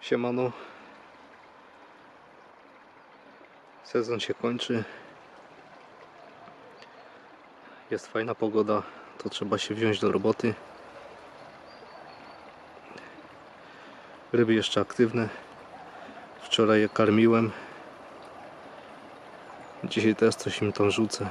Siemano. Sezon się kończy. Jest fajna pogoda, to trzeba się wziąć do roboty. Ryby jeszcze aktywne. Wczoraj je karmiłem. Dzisiaj też coś im tam rzucę.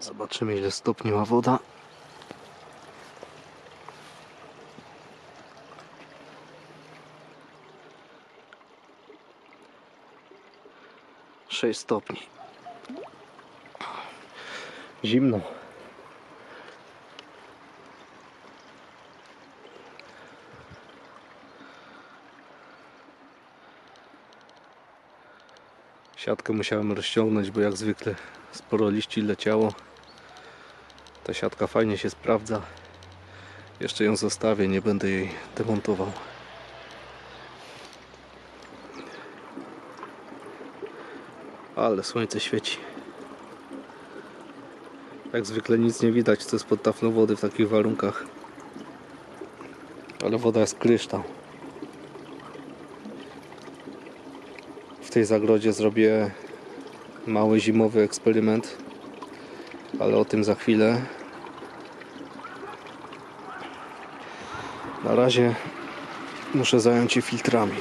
Zobaczymy ile stopni ma woda. Sześć stopni. Zimno. Siatkę musiałem rozciągnąć, bo jak zwykle sporo liści leciało. Ta siatka fajnie się sprawdza. Jeszcze ją zostawię, nie będę jej demontował. Ale słońce świeci. Jak zwykle nic nie widać, co jest pod taflą wody w takich warunkach. Ale woda jest kryształ. W tej zagrodzie zrobię mały zimowy eksperyment, ale o tym za chwilę. Na razie muszę zająć się filtrami.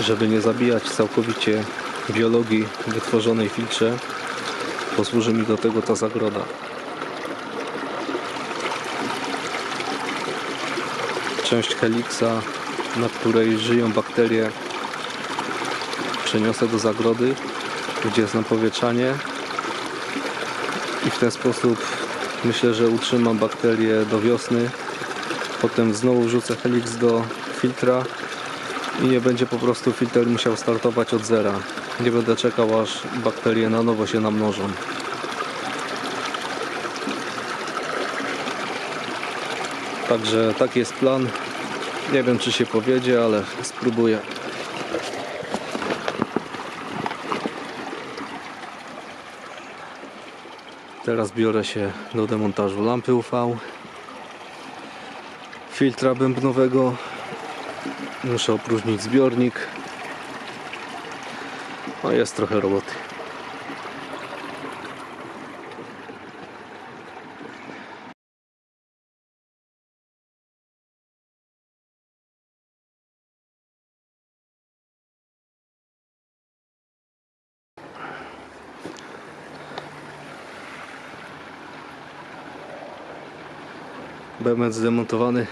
Żeby nie zabijać całkowicie biologii wytworzonej w filtrze, posłuży mi do tego ta zagroda. Część heliksa, na której żyją bakterie, przeniosę do zagrody, gdzie jest napowietrzanie i w ten sposób myślę, że utrzymam bakterie do wiosny. Potem znowu wrzucę heliks do filtra i nie będzie po prostu filtr musiał startować od zera. Nie będę czekał aż bakterie na nowo się namnożą. Także taki jest plan. Nie wiem czy się powiedzie, ale spróbuję. Teraz biorę się do demontażu lampy UV, filtra bębnowego. Muszę opróżnić zbiornik. No jest trochę roboty. Bemet zdemontowany.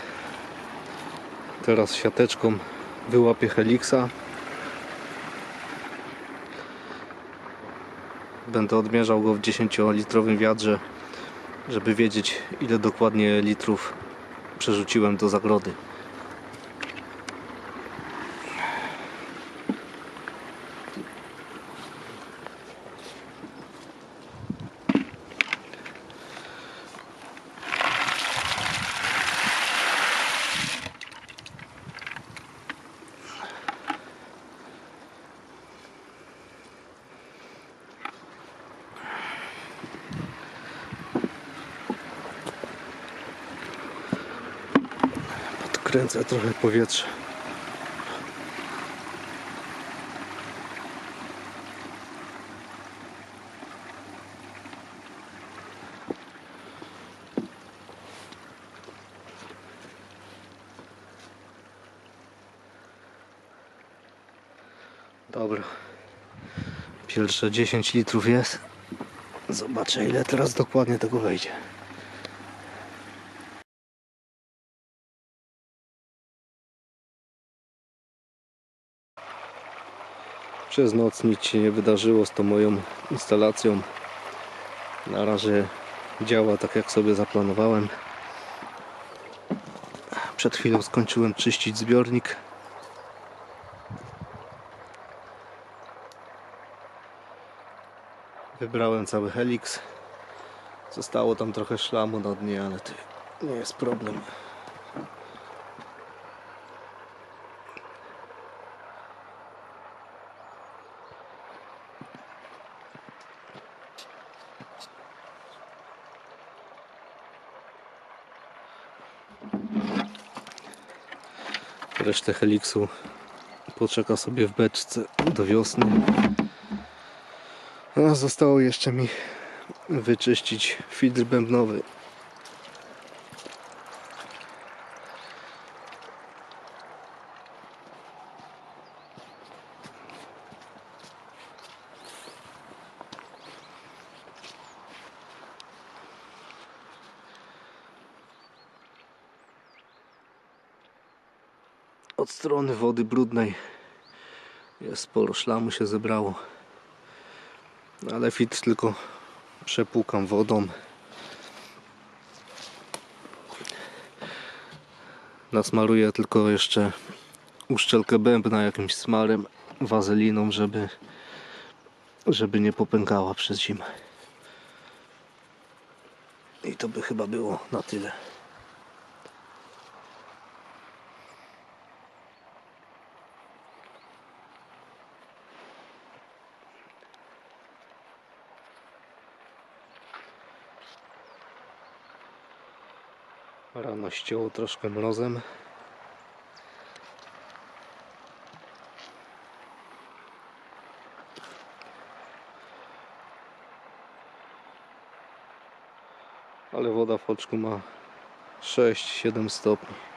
Teraz siateczką wyłapię heliksa. Będę odmierzał go w 10-litrowym wiadrze, żeby wiedzieć ile dokładnie litrów przerzuciłem do zagrody. Podkręcę trochę powietrze. Dobra. Pierwsze 10 litrów jest. Zobaczę ile teraz dokładnie tego wejdzie. Przez noc nic się nie wydarzyło z tą moją instalacją. Na razie działa tak jak sobie zaplanowałem. Przed chwilą skończyłem czyścić zbiornik. Wybrałem cały helix. Zostało tam trochę szlamu na dnie, ale to nie jest problem. Resztę heliksu poczeka sobie w beczce do wiosny. A zostało jeszcze mi wyczyścić filtr bębnowy. Od strony wody brudnej jest sporo szlamu się zebrało. Ale filtr tylko przepłukam wodą. Nasmaruję tylko jeszcze uszczelkę bębna jakimś smarem, wazeliną, żeby, żeby nie popękała przez zimę. I to by chyba było na tyle. Rano ścięło troszkę mrozem. Ale woda w oczku ma 6-7 stopni.